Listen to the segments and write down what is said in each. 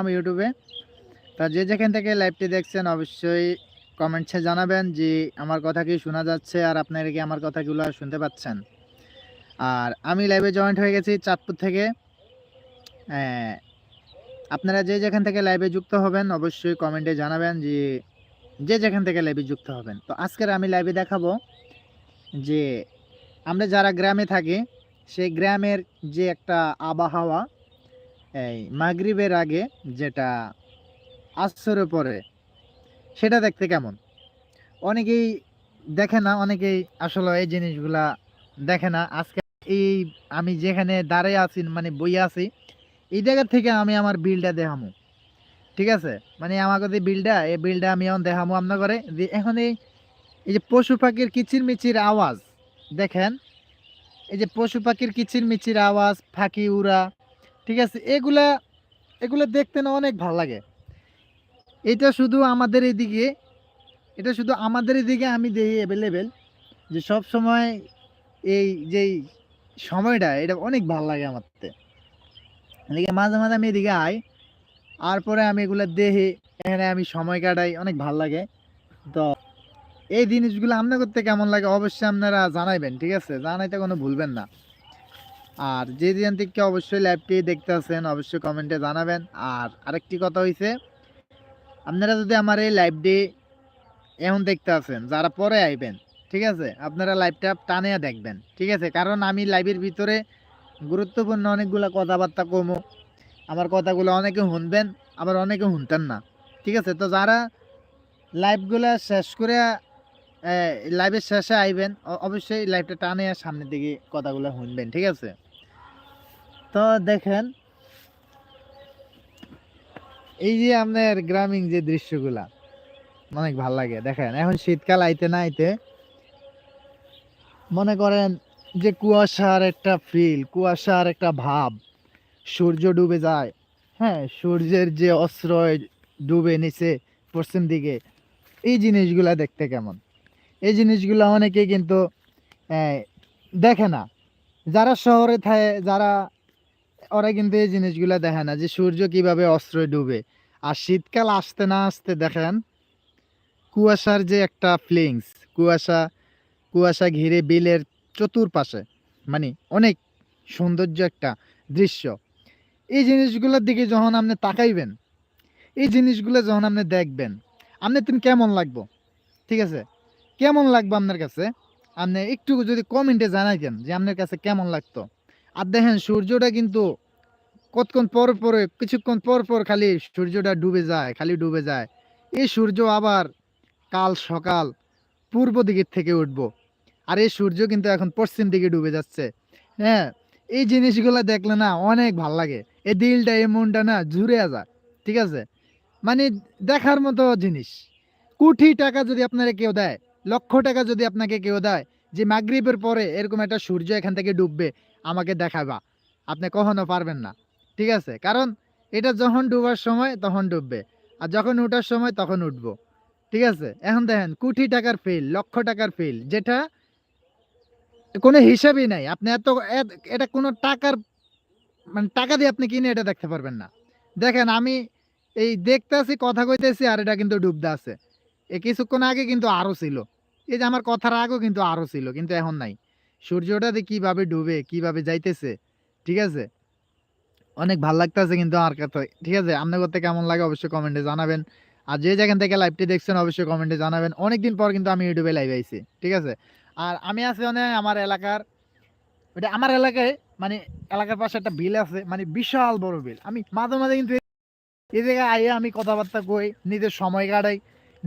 আমার ইউটিউবে। তা যে যেখান থেকে লাইভটি দেখছেন, অবশ্যই কমেন্টসে জানাবেন যে আমার কথা কি শোনা যাচ্ছে আর আপনারা কি আমার কথাগুলো শুনতে পাচ্ছেন। আর আমি লাইভে জয়েন্ট হয়ে গেছি চাঁদপুর থেকে। আপনারা যে যেখান থেকে লাইভে যুক্ত হবেন, অবশ্যই কমেন্টে জানাবেন যে যে যেখান থেকে লাইভে যুক্ত হবেন। তো আজকের আমি লাইভে দেখাবো যে আমরা যারা গ্রামে থাকি, সেই গ্রামের যে একটা আবহাওয়া এই মাগরিবের আগে যেটা আসরে পরে সেটা দেখতে কেমন? অনেকেই দেখে না, অনেকেই আসলে এই জিনিসগুলা দেখে না। আজকে এই আমি যেখানে দাঁড়িয়ে আছি মানে বই আছি, এই জায়গা থেকে আমি আমার বিলটা দেখামু। ঠিক আছে? মানে আমার কাছে বিলটা, এই বিলটা আমি এখন দেখামো আপনার করে যে এখন এই এই যে পশু পাখির কিচির মিচির আওয়াজ, দেখেন? এই যে পশু পাখির কিচির মিচির আওয়াজ, ফাঁকি উড়া ঠিক আছে, এগুলা, এগুলো দেখতে না অনেক ভালো লাগে। এটা শুধু আমাদের এদিকে, এটা শুধু আমাদের এদিকে আমি দেখি অ্যাভেলেবেল যে সব সময় এই যেই সময়টা, এটা অনেক ভালো লাগে আমার। এদিকে মাঝে মাঝে আমি এদিকে আই, আর পরে আমি এগুলো দেখি, এখানে আমি সময় কাটাই, অনেক ভালো লাগে। তো এই জিনিসগুলো আপনার করতে কেমন লাগে অবশ্যই আপনারা জানাইবেন, ঠিক আছে? জানাইতে কোনো ভুলবেন না। আর যে যেখান থেকে অবশ্যই লাইভটি দেখতে আছেন, অবশ্যই কমেন্টে জানাবেন। আর আরেকটি কথা হইছে, আপনারা যদি আমার এই লাইভটি এখন দেখতে আছেন, যারা পরে আইবেন, ঠিক আছে? আপনারা লাইভটা টানিয়া দেখবেন, ঠিক আছে? কারণ আমি লাইভের ভিতরে গুরুত্বপূর্ণ অনেকগুলো কথাবার্তা কমো। আমার কথাগুলো অনেকে শুনবেন, আবার অনেকে শুনতেন না, ঠিক আছে? তো যারা লাইভগুলো শেষ করে লাইভের শেষে আইবেন অবশ্যই লাইভটা টানে সামনের দিকে কথাগুলো শুনবেন, ঠিক আছে? তো দেখেন, এই যে আপনার গ্রামীণ যে দৃশ্যগুলা, অনেক ভালো লাগে। দেখেন, এখন শীতকাল আইতে না আইতে, মনে করেন যে কুয়াশার একটা ফিল কুয়াশার একটা ভাব, সূর্য ডুবে যায়। হ্যাঁ সূর্যের যে অশ্রয় ডুবে নিচে, পশ্চিম দিকে, এই জিনিসগুলা দেখতে কেমন? এই জিনিসগুলো অনেকে কিন্তু দেখে না। যারা শহরে থাকে, যারা ওরা কিন্তু এই জিনিসগুলো দেখে না যে সূর্য কীভাবে অস্ত্রয় ডুবে। আর শীতকাল আসতে না আসতে দেখেন, কুয়াশার যে একটা ফিলিংস কুয়াশা কুয়াশা ঘিরে বিলের চতুর্পাশে মানে অনেক সৌন্দর্য একটা দৃশ্য। এই জিনিসগুলোর দিকে যখন আপনি তাকাইবেন, এই জিনিসগুলো যখন আপনি দেখবেন, আপনি তুমি কেমন লাগবো? ঠিক আছে? কেমন লাগবে আপনার কাছে? আপনি একটু যদি কমেন্টে জানাইতেন যে আপনার কাছে কেমন লাগতো? আর দেখেন সূর্যটা কিন্তু কতক্ষণ পর পরে, কিছুক্ষণ পর পর খালি সূর্যটা ডুবে যায়, খালি ডুবে যায়। এই সূর্য আবার কাল সকাল পূর্ব দিকের থেকে উঠবো। আর এই সূর্য কিন্তু এখন পশ্চিম দিকে ডুবে যাচ্ছে। হ্যাঁ এই জিনিসগুলো দেখলে না অনেক ভালো লাগে। এই দিলটা, এই মনটা না জুড়ে যায়, ঠিক আছে? মানে দেখার মতো জিনিস। কোটি টাকা যদি আপনারা কেউ দেয়, লক্ষ টাকা যদি আপনাকে কেউ দেয়, যে মাগরিবের পরে এরকম একটা সূর্য এখান থেকে ডুববে আমাকে দেখাবা। আপনি কখনো পারবেন না। ঠিক আছে? কারণ এটা যখন ডুবার সময় তখন ডুববে। আর যখন ওঠার সময় তখন উঠবো। ঠিক আছে? এখন দেখেন, কোটি টাকার ফিল লক্ষ টাকার ফিল যেটা কোনো হিসাবই নাই। আপনি এত, এটা কোনো টাকার মানে টাকা দিয়ে আপনি কিনে এটা দেখতে পারবেন না। দেখেন, আমি এই দেখতে আছি, কথা কইতেছি, আর এটা কিন্তু ডুবতে আছে। এ কিছুক্ষণ আগে কিন্তু আরও ছিল। এই যে আমার কথার আগেও কিন্তু আরও ছিল, কিন্তু এখন নাই। সূর্যটা যে কীভাবে ডুবে, কীভাবে যাইতেছে, ঠিক আছে? অনেক ভালো লাগতেছে কিন্তু আমার কাছে, ঠিক আছে? আপনার করতে কেমন লাগে অবশ্যই কমেন্টে জানাবেন। আর যে যেখান থেকে লাইভটি দেখছেন অবশ্যই কমেন্টে জানাবেন। অনেকদিন পর কিন্তু আমি ইউটিউবে লাইভ আইছি, ঠিক আছে? আর আমি আছি মানে আমার এলাকার ওটা আমার এলাকায় মানে এলাকার পাশে একটা বিল আছে মানে বিশাল বড় বিল। আমি মাঝে মাঝে কিন্তু এই জায়গায় আইয়া আমি কথাবার্তা কই, নিজের সময় কাটাই।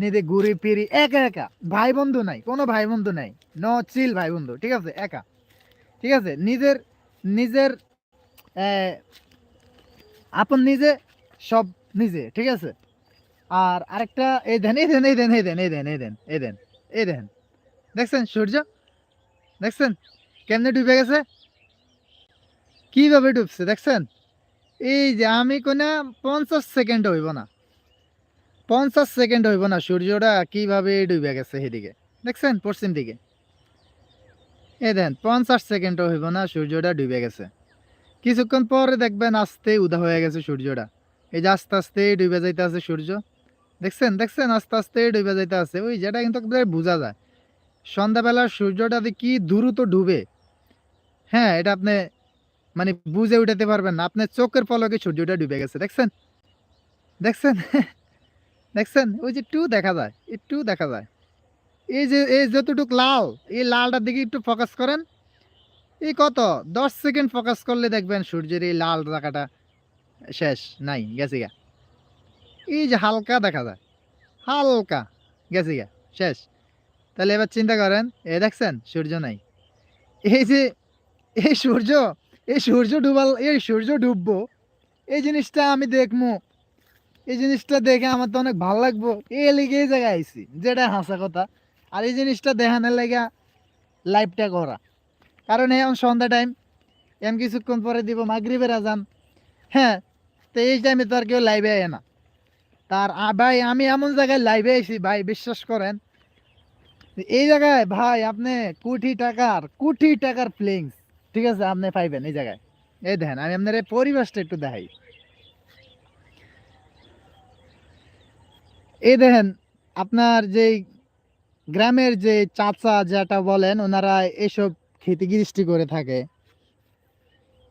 নিজে ঘুরি ফিরি একা একা ভাই বন্ধু নাই, কোনো ভাই বন্ধু নাই। ন চিল ভাই বন্ধু ঠিক আছে? একা। ঠিক আছে? নিজের নিজের আপন নিজে, সব নিজে, ঠিক আছে? আর আরেকটা, এই দেন এই দেন এই দেন এই দেন এই দেন এই দেন এই দেন এই দেন। দেখছেন সূর্য? দেখছেন? কেমনে ডুবে গেছে? কীভাবে ডুবছে, দেখছেন? এই যে আমি কোনা পঞ্চাশ সেকেন্ড হইব না। পঞ্চাশ সেকেন্ড হইব না, সূর্যটা কীভাবে ডুবে গেছে সেদিকে। দেখছেন, পশ্চিম দিকে। এ দেন পঞ্চাশ সেকেন্ডও হইব না, সূর্যটা ডুবে গেছে। কিছুক্ষণ পরে দেখবেন আস্তে উদা হয়ে গেছে সূর্যটা। এই যে আস্তে আস্তে ডুবে যাইতে আছে সূর্য। দেখছেন দেখছেন, আস্তে আস্তে ডুবে যাইতে আছে ওই যেটা কিন্তু বোঝা যায়। সন্ধ্যাবেলার সূর্যটা কি দ্রুত ডুবে। হ্যাঁ এটা আপনি মানে বুঝে উঠাতে পারবেন না। আপনার চোখের পলকে সূর্যটা ডুবে গেছে। দেখছেন? দেখছেন? দেখছেন? ওই যে একটু দেখা যায় একটু দেখা যায়। এই যে, এই যতটুক লাল, এই লালটার দিকে একটু ফোকাস করেন। এই কত? দশ সেকেন্ড ফোকাস করলে দেখবেন সূর্যের এই লাল জায়গাটা শেষ, নাই, গেছে গা এই যে হালকা দেখা যায়, হালকা গেছে গা শেষ। তাহলে এবার চিন্তা করেন, এ দেখছেন, সূর্য নাই। এই যে, এই সূর্য এই সূর্য ডুবাল, এই সূর্য ডুববো, এই জিনিসটা আমি দেখব এই জিনিসটা দেখে আমার তো অনেক ভালো লাগবো। এই লেগে এই জায়গায় আইসি যেটা হাসা কথা। আর এই জিনিসটা দেখানোর লেগে লাইভটা করা। কারণ এখন সন্ধ্যা টাইম এম কিছুক্ষণ পরে দিব মাগরিবের আজান। হ্যাঁ তো এই টাইমে তো আর কেউ লাইভে আয় না। তার ভাই, আমি এমন জায়গায় লাইভে আইছি, ভাই, বিশ্বাস করেন। এই জায়গায়, ভাই, আপনি কোটি টাকার কোটি টাকার ফ্লিংস ঠিক আছে, আপনি পাইবেন এই জায়গায়। এই দেখেন, আমি আপনার পরিবেশটা একটু দেখাই। এই দেখেন, আপনার যে গ্রামের যে চাচা যেটা বলেন, ওনারা এসব খেতে গৃষ্টি করে থাকে।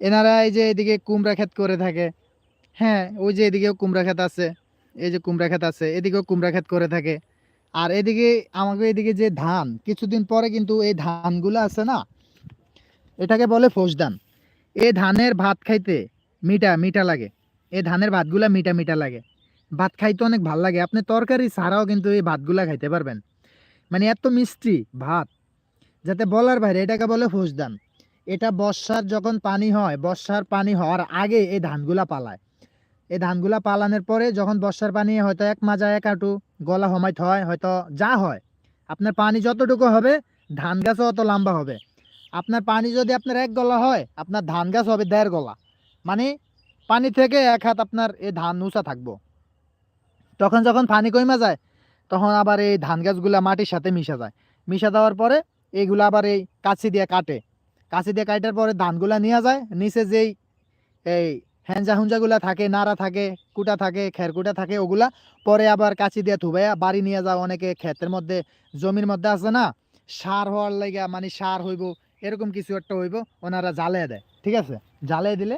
এনারা এই যে এদিকে কুমড়া ক্ষেত করে থাকে। হ্যাঁ ওই যে এদিকেও কুমড়া ক্ষেত আছে, এই যে কুমড়া ক্ষেত আছে, এদিকেও কুমড়া ক্ষেত করে থাকে। আর এদিকে আমাকে এদিকে যে ধান, কিছুদিন পরে কিন্তু এই ধানগুলো আছে না, এটাকে বলে ফোস ধান এই ধানের ভাত খাইতে মিঠা মিঠা লাগে। এই ধানের ভাতগুলা মিঠা মিঠা লাগে। ভাত খাইতে অনেক ভালো লাগে। আপনি তরকারি ছাড়াও কিন্তু এই ভাতগুলা খাইতে পারবেন। মানে এত মিষ্টি ভাত। যাতে বলার বাইরে এটাকে বলে ফোস এটা বর্ষার যখন পানি হয়, বর্ষার পানি হওয়ার আগে এই ধানগুলা পালায়। এই ধানগুলা পালানোর পরে যখন বর্ষার পানি হয়তো এক মাজা, এক আটু গলা হমাইত হয়, হয়তো যা হয়, আপনার পানি যতটুকু হবে, ধান গাছও অত লম্বা হবে। আপনার পানি যদি আপনার এক গলা হয়, আপনার ধান গাছ হবে দেড় গলা। মানে পানি থেকে এক হাত আপনার এই ধান উঁচা থাকব। তখন যখন পানি কমে যায়, তখন আবার এই ধান গাছগুলা মাটির সাথে মিশা যায়। মিশা দেওয়ার পরে এইগুলো আবার এই কাছি দিয়ে কাটে। কাছি দিয়ে কাটার পরে ধানগুলা নিয়ে যায়, নিচে যেই এই হ্যাঞ্জা হুঞ্জাগুলা থাকে, নাড়া থাকে, কুটা থাকে, খেরকুটা থাকে, ওগুলা পরে আবার কাছি দিয়ে থুবাইয়া বাড়ি নিয়ে যাও। অনেকে ক্ষেতের মধ্যে, জমির মধ্যে আছে না, সার হওয়ার লাগা মানে সার হইব, এরকম কিছু একটা হইব, ওনারা জ্বালিয়ে দেয়, ঠিক আছে? জ্বালিয়ে দিলে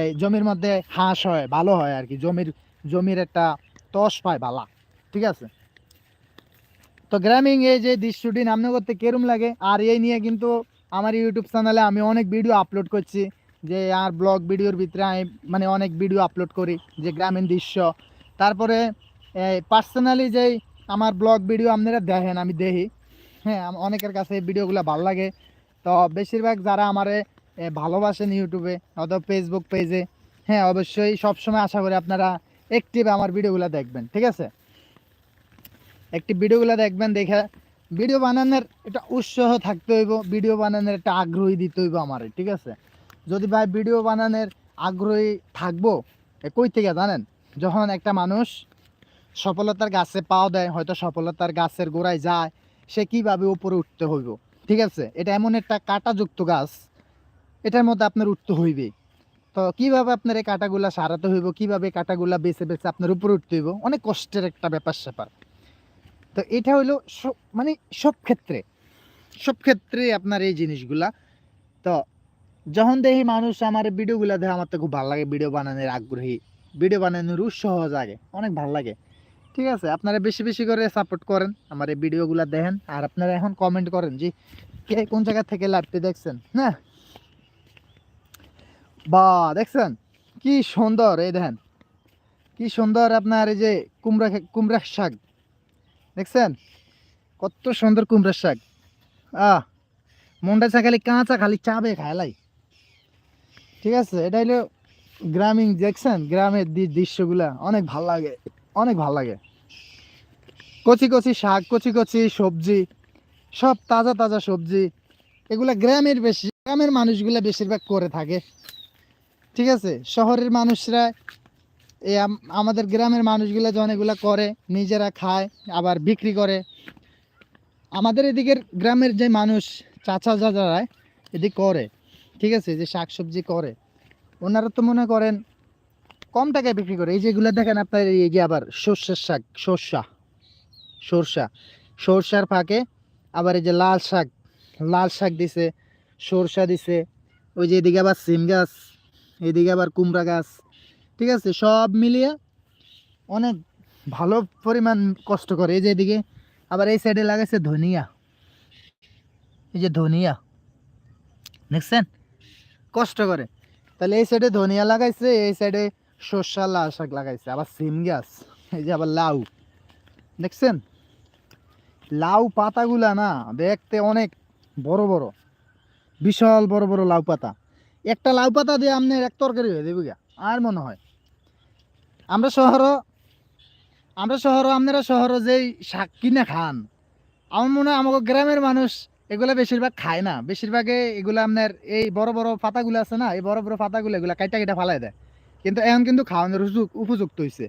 এই জমির মধ্যে হাঁস হয় ভালো হয় আর কি, জমির জমির একটা তস পায় বালা, ঠিক আছে? তো গ্রামিং এই যে দৃশ্যটি নামনে করতে কেরম লাগে, আর এই নিয়ে কিন্তু আমার ইউটিউব চ্যানেলে আমি অনেক ভিডিও আপলোড করছি, যে আর ব্লগ ভিডিওর ভিতরে আমি মানে অনেক ভিডিও আপলোড করি, যে গ্রামীণ দৃশ্য। তারপরে পার্সোনালি যেই আমার ব্লগ ভিডিও আপনারা দেখেন, আমি দেখি। হ্যাঁ অনেকের কাছে এই ভিডিওগুলো ভালো লাগে। তো বেশিরভাগ যারা আমারে ভালোবাসেন ইউটিউবে অথবা ফেসবুক পেজে হ্যাঁ অবশ্যই সবসময় আশা করি আপনারা একটিভ আমার ভিডিওগুলো দেখবেন, ঠিক আছে? একটি ভিডিওগুলো দেখবেন, দেখে ভিডিও বানানোর একটা উৎসাহ থাকতে হইব, ভিডিও বানানোর একটা আগ্রহী দিতে হইব আমার, ঠিক আছে? যদি ভাই ভিডিও বানানোর আগ্রহী থাকব কই থেকে জানেন? যখন একটা মানুষ সফলতার গাছে পাও দেয়, হয়তো সফলতার গাছের গোড়ায় যায়, সে কীভাবে উপরে উঠতে হইব, ঠিক আছে? এটা এমন একটা কাঁটাযুক্ত গাছ, এটার মধ্যে আপনার উঠতে হইবে তো কীভাবে আপনার এই কাঁটাগুলা সারাতে হইব? কীভাবে কাঁটাগুলা বেছে বেছে আপনার উপরে উঠতে হইব? অনেক কষ্টের একটা ব্যাপার স্যাপার। তো এটা হইল মানে সব ক্ষেত্রে সব ক্ষেত্রে আপনার এই জিনিসগুলা। তো যখন দেখি মানুষ আমার ভিডিওগুলো দেখে আমার তো খুব ভালো লাগে, ভিডিও বানানোর আগ্রহী। ভিডিও বানানোর উৎসাহ জাগে, অনেক ভালো লাগে। ঠিক আছে? আপনারা বেশি বেশি করে সাপোর্ট করেন, আমার এই ভিডিওগুলো দেখেন। আর আপনারা এখন কমেন্ট করেন যে, কে কোন জায়গা থেকে লাইভটি দেখছেন? হ্যাঁ? বা দেখছেন, কি সুন্দর, এই দেখেন। কি সুন্দর আপনার এই যে কুমড়া কুমড়ার শাক। দেখছেন? কত সুন্দর কুমড়ার শাক। আহ, মনটা চা খালি কাঁচা, খালি চাবে খাইলাই ঠিক আছে, এটা হলো গ্রামীণ, দেখছেন? গ্রামের দৃশ্যগুলা অনেক ভালো লাগে, অনেক ভালো লাগে। কচি কচি শাক, কচি কচি সবজি, সব তাজা তাজা সবজি, এগুলা গ্রামের বেশি, গ্রামের মানুষগুলা বেশিরভাগ করে থাকে। ঠিক আছে? শহরের মানুষরা আম- আমাদের গ্রামের মানুষগুলা যখন এগুলা করে, নিজেরা খায়, আবার বিক্রি করে। আমাদের এদিকের গ্রামের যে মানুষ, চাচা চাচারা, এদিক করে, ঠিক আছে? যে শাক সবজি করে। ওনারা তো মনে করেন, কম টাকায় বিক্রি করে। এই যেগুলো দেখেন আপনার, এই যে আবার সর্ষের শাক, সর্ষা, সরষা, সরষার ফাঁকে আবার এই যে লাল শাক লাল শাক দিছে, সরষা দিছে, ওই যে এদিকে আবার সিম গাছ এদিকে আবার কুমড়া গাছ, ঠিক আছে? সব মিলিয়ে অনেক ভালো পরিমাণ কষ্ট করে। এই যে এদিকে আবার এই সাইডে লাগাইছে ধনিয়া। এই যে ধনিয়া, দেখছেন? কষ্ট করে। তাহলে এই সাইডে ধনিয়া লাগাইছে, এই সাইডে সর্ষা, লাল শাক লাগাইছে, আবার সিম গাছ, এই যে আবার লাউ, দেখছেন? লাউ পাতাগুলা না, দেখতে অনেক বড় বড়, বিশাল বড় বড় লাউ পাতা। একটা লাউ পাতা দিয়ে আপনার এক তরকারি হয়ে দেবে আর মনে হয়। আমরা শহর আমরা শহর আপনারা শহর যেই শাক কিনে খান, আমার মনে হয় আমাকে গ্রামের মানুষ এগুলা বেশিরভাগ খায় না। বেশিরভাগে এগুলা আপনার এই বড় বড় পাতাগুলো আছে না, এই বড় বড় পাতাগুলো এগুলা কাইটা কেটে ফালাই দেয়। কিন্তু এখন কিন্তু খাওয়ানোর উপযুক্ত উপযুক্ত হয়েছে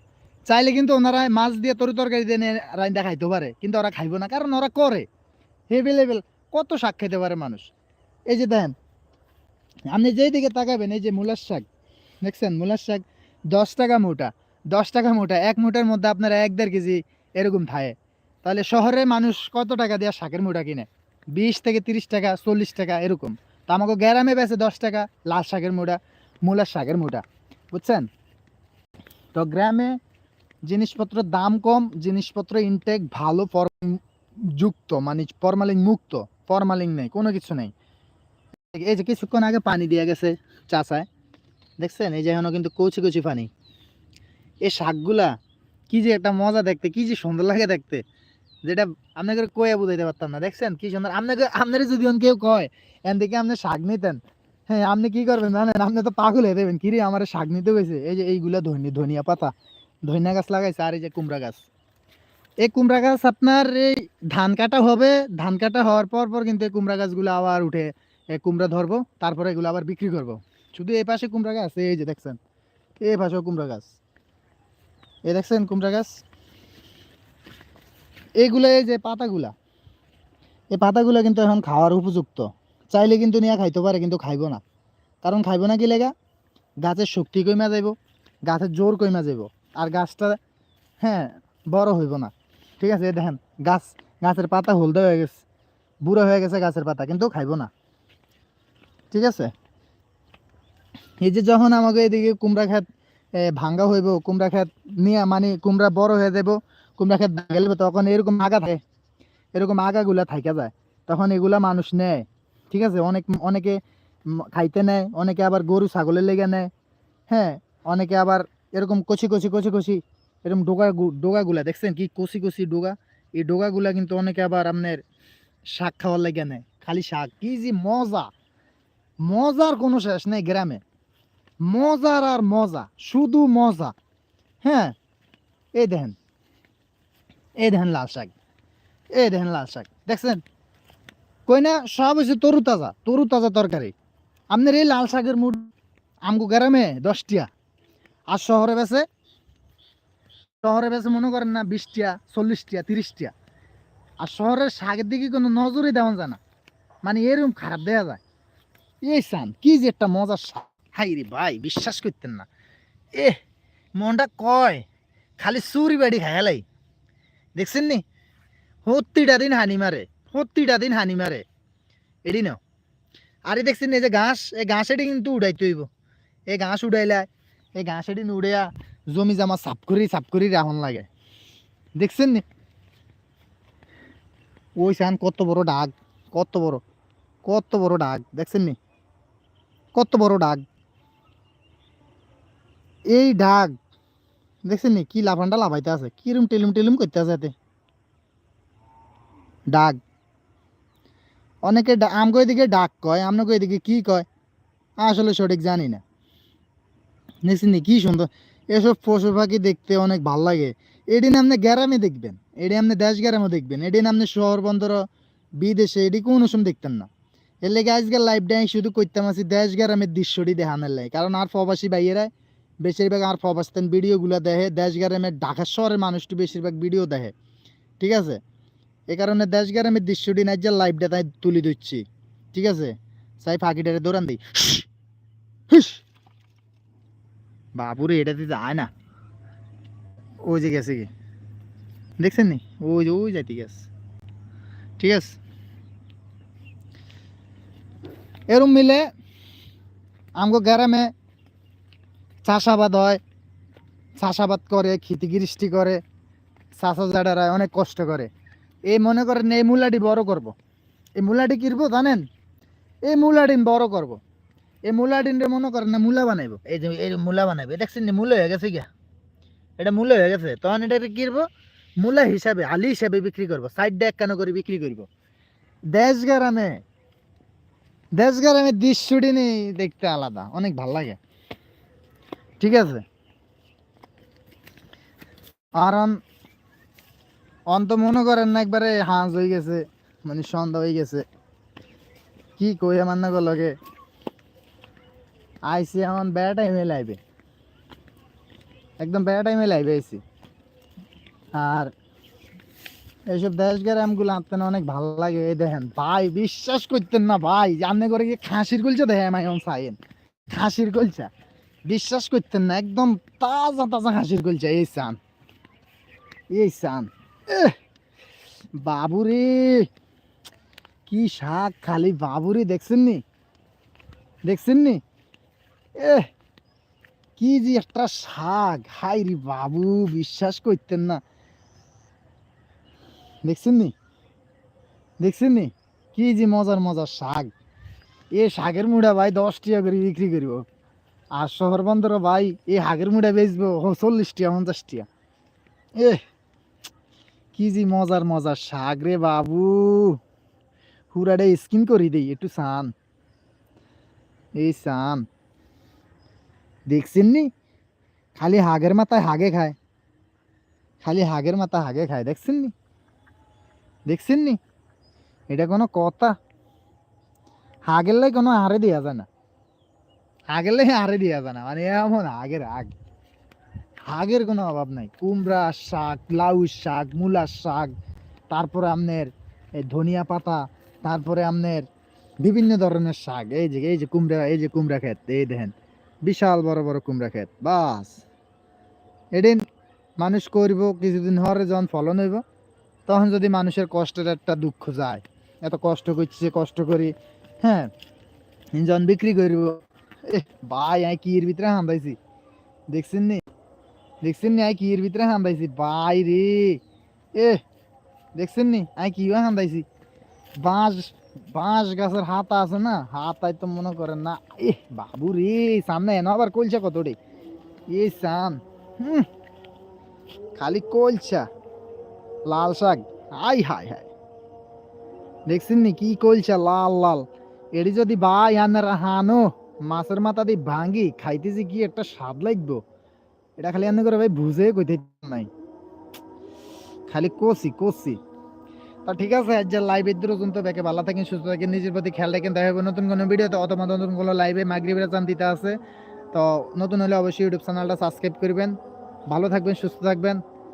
চাইলে কিন্তু ওনারা মাছ দিয়ে তরি তরকারি দিয়ে রান্না খাইতে পারে, কিন্তু ওরা খাইব না, কারণ ওরা করে। হেভেলেবেল কত শাক খেতে পারে মানুষ? এই যে দেখেন আপনি যেই দিকে তাকাবেন, এই যে মূলার শাক, দেখছেন? মূলার শাক দশ টাকা মোটা, দশ টাকা মোটা, এক মোটার মধ্যে আপনার এক দেড় কেজি এরকম থাকে। তাহলে শহরে মানুষ কত টাকা দেওয়া শাকের মোটা কিনে? বিশ থেকে তিরিশ টাকা, চল্লিশ টাকা এরকম। তো আমাকে গ্রামে বেছে দশ টাকা, লাল শাকের মোটা, মূলার শাকের মোটা। বুঝছেন? তো গ্রামে জিনিসপত্রের দাম কম, জিনিসপত্র ইনটেক ভালো যুক্ত মানে ফরমালিন মুক্ত ফরমালিন নেই, কোনো কিছু নেই। এই যে কিছুক্ষণ আগে পানি দিয়ে গেছে চাষায়। দেখছেন? এই যে এখনও কিন্তু কচি কচি পানি। এই শাকগুলা কি যে একটা মজা দেখতে, কি যে সুন্দর লাগে দেখতে। যেটা আপনাকে কয়ে বুঝাইতে পারতাম না। দেখছেন? কি সুন্দর? আপনাকে, আপনার যদি কেউ কয়, এন থেকে আপনি শাক নিতেন। হ্যাঁ আপনি কি করবেন জানেন? আপনি তো পাগল হয়ে দেবেন কিরে, আমার শাক নিতে হয়েছে এই যে এইগুলা ধনি, ধনিয়া পাতা, ধনিয়া গাছ লাগাইছে আর এই যে কুমড়া গাছ। এই কুমড়া গাছ আপনার এই ধান কাটা হবে। ধান কাটা হওয়ার পর পর কিন্তু এই কুমড়া গাছগুলো আবার উঠে কুমড়া ধরবো, তারপরে এগুলো আবার বিক্রি করব। শুধু এই পাশে কুমড়া গাছ, এই যে দেখছেন এই পাশেও কুমড়া গাছ। এই দেখছেন কুমড়া গাছ? এইগুলো এই যে পাতাগুলা এই পাতাগুলো কিন্তু এখন খাওয়ার উপযুক্ত। চাইলে কিন্তু নিয়ে খাইতে পারে, কিন্তু খাইব না। কারণ খাইবো না কি লেগা? গাছের শক্তি কইমা যাইব, গাছের জোর কইমা যাইব। আর গাছটা হ্যাঁ বড় হইব না। ঠিক আছে দেখেন, গাছ, গাছের পাতা হলদে হয়ে গেছে, বুড়ো হয়ে গেছে গাছের পাতা, কিন্তু খাইবো না। ঠিক আছে? এই যে যখন আমাকে এদিকে কুমড়া খেত ভাঙ্গা হইব, কুমড়া খেত নিয়ে মানে কুমড়া বড় হয়ে যাব কুমড়া খেত গেলে তখন এরকম আগা থাকে, এরকম আগাগুলা থাইকা যায়। তখন এগুলা মানুষ নেয়, ঠিক আছে? অনেক, অনেকে খাইতে নেয়, অনেকে আবার গরু ছাগলের লেগে নেয় হ্যাঁ? অনেকে আবার এরকম কচি কচি কচি কচি, এরকম ডোগা ডোগাগুলা, দেখছেন কি কচি কচি ডোগা? এই ডোগাগুলা কিন্তু অনেকে আবার আপনার শাক খাওয়ার লেগে নেয়, খালি শাক। কি যে মজা! মজার কোনো শেষ নেই গ্রামে। মজার আর মজা, শুধু মজা। হ্যাঁ এই দেখেন এই দেখেন লাল শাক, এই দেখেন লাল শাক। দেখছেন? কই না, সব হচ্ছে তরু তাজা তরু তাজা তরকারি। আপনার এই লাল শাকের মুড আমগু গ্রামে দশটিয়া। আর শহরে বেছে শহরে বেছে মনে করেন না বিশটিয়া, চল্লিশটিয়া, তিরিশটিয়া। আর শহরের শাকের দিকে কোনো নজরই দেওয়া যায় না। মানে এরকম খারাপ দেওয়া যায়। এই সান, কি যে একটা মজার হাই রে ভাই, বিশ্বাস করতেন না। এ মনটা কয়, খালি চুরি বাড়ি খায়ালাই দেখছেন নি? সত্তিটা দিন হানি মারে সত্তিটা দিন হানি মারে। এডি নাও। আর দেখছেন এই যে ঘাস, এই ঘাস এটি কিন্তু উড়াইতে হইব। এই ঘাস উড়াইলা, এই ঘাস এটি উড়াইয়া জমি জামা সাফ করি সাফ করি রাহন লাগে। দেখছেন নি? ওই সান কত বড় ডাক, কত বড় কত বড় ডাক। দেখছেন নি? কত বড় ডাক? এই ডাক, দেখছেন নি? কি লাফানটা লাফাইতে আছে কিরম টেলুম টেলুম করতে আছে এতে? ডাক। অনেকে আমগো এদিকে ডাক কয় আমনগো এদিকে কি কয়? আসলে সঠিক জানি না। দেখছেন নি? কি সুন্দর। এসব পশু পাখি দেখতে অনেক ভালো লাগে। এদিন আপনি গ্রামে দেখবেন। এটি আপনি দেশ গ্রামে দেখবেন। এদিন আপনি শহর বন্দর বিদেশে এটি কোনো সময় দেখতেন না। এর লেগে আজকাল লাইফ ডাই শুধু করতাম আছি, দেশ গ্রামের দৃশ্যটি দেখানোর লাগে। কারণ আর প্রবাসী বাইয়েরা বেশিরভাগ আর প্রবাসী ভিডিওগুলো দেখে, দেশ গ্রামের ঢাকা শহরের মানুষটি বেশিরভাগ ভিডিও দেখে। ঠিক আছে? এ কারণে দেশ গ্রামের দৃশ্যটি নাই যে লাইভটা তাই তুলে দিচ্ছি ঠিক আছে? সাই ফাঁকিটারে দৌড়ান দিই বাপুরে এটাতে যায় না। ওই যে গেছে কি দেখছেন নি? ওই ওই যাইতে গেছে। ঠিক আছে? এরম মিলে আমগো গ্রামে চাষাবাদ হয়, চাষাবাদ করে খেতি গৃষ্টি করে, চাষা জাডারা অনেক কষ্ট করে। এই মনে করেন এই মূলাটি বড় করব। এই মূলাটি কিনবো জানেন? এই মূলাডিন বড় করব। এই মূলাডিনটা মনে করেন না মূলা বানাইবো। এই যে এই মূলা বানাইবো। দেখছেন মূলা হয়ে গেছে গিয়া। এটা মূলা হয়ে গেছে। তখন এটা কিনবো মূলা হিসাবে, আলি হিসাবে বিক্রি করব। সাইড ডেক কেন করে বিক্রি করব। দেশ গ্রামে দেশ গ্রামের দৃশ্যটি নেই দেখতে আলাদা, অনেক ভালো লাগে। ঠিক আছে? আর অন- অন্ত মনে করেন না, একবারে হাঁস হয়ে গেছে মানে সন্ধ্যা হয়ে গেছে। কি কই আমার না লগে? আইসি এখন বেড়া টাইমে লাইবে। একদম বেড়া টাইমে লাইবে আইসি। আর এইসব দেশ গ্রামগুলো আনতে অনেক ভালো লাগে এই দেখেন। ভাই বিশ্বাস করতেন না ভাই জানলে করে কি খাসির কলচা দেখে আমি এখন সাইন খাসির কলচা বিশ্বাস করতেন না একদম তাজা তাজা খাসির কলচা এই চান। এই এহ, বাবুরে কি শাক খালি বাবুরে দেখছেন নি? দেখছেন নি? এ কি যে একটা শাক হাই রে বাবু বিশ্বাস করতেন না। দেখছেন নি দেখছেন নি কি যে মজার মজার শাক। এ শাকের মুড়া ভাই দশ টাকা করে বিক্রি করব। আর শহর বন্দর ভাই এ হাগের মুড়া বেচবো চল্লিশ টাকা পঞ্চাশ টাকা এ কি যে মজার মজার শাক রে বাবু। হুরাডে স্কিন করি দেই, একটু সান। এই সান। দেখছেন নি খালি হাগের মাথায় হাগে খায়। খালি হাগের মাথা হাগে খায় দেখছেন নি দেখছেন নি এটা কোনো কথা। হাগেরলে কোনো হারে দেওয়া যায় না। হাগেরলে হারে দেওয়া যায় না। মানে এমন আগের হাগ হাগের কোনো অভাব নাই। কুমড়া শাক, লাউ শাক মূলার শাক, তারপরে আপনার এই ধনিয়া পাতা, তারপরে আপনার বিভিন্ন ধরনের শাক। এই যে এই যে কুমড়া, এই যে কুমড়া ক্ষেত, এই দেখেন। বিশাল বড় বড় কুমড়া ক্ষেত। বাস। এদিন মানুষ করব, কিছুদিন হরে যখন ফলন হইব তখন যদি মানুষের কষ্টের একটা দুঃখ যায়, এত কষ্ট করছে, কষ্ট করি হ্যাঁ ইঞ্জন বিক্রি করব। ভাই আই কি এর ভিতরে হান্দাইছি দেখছেন নি? দেখছেন নি আই কি এর ভিতরে হান্দাইছি ভাই রে! এ দেখছেন নি? আই কি হান্দাইছি বাঁশ বাঁশ গাছের হাতা আছে না? হাতায় তো মনে করেন না। এ বাবু রে, সামনে এনে আবার কলছে কত রে এ সান, হুম, খালি কলছা লাল শাক। আই হাই হাই। দেখছেন নি কি কলছা লাল লাল? এটি যদি ভাই আনার হানো, মাছের মাথা দিয়ে ভাঙ্গি, খাইতেছি কি একটা স্বাদ লাগবো? এটা খালি আনে করে ভাই বুঝে কইতে নাই। খালি কষি কষি তা ঠিক আছে, আজ যে লাইভ এর পর্যন্ত ব্যাকে ভালো থাকেন, সুস্থ থাকেন, নিজের প্রতি খেয়াল রাখেন। দেখা হবে নতুন কোনো ভিডিওতে অথবা নতুন কোনো লাইভে মাগরিবের চান দিতে আছে। তো নতুন হলে অবশ্যই ইউটিউব চ্যানেলটা সাবস্ক্রাইব করবেন। ভালো থাকবেন, সুস্থ থাকবেন।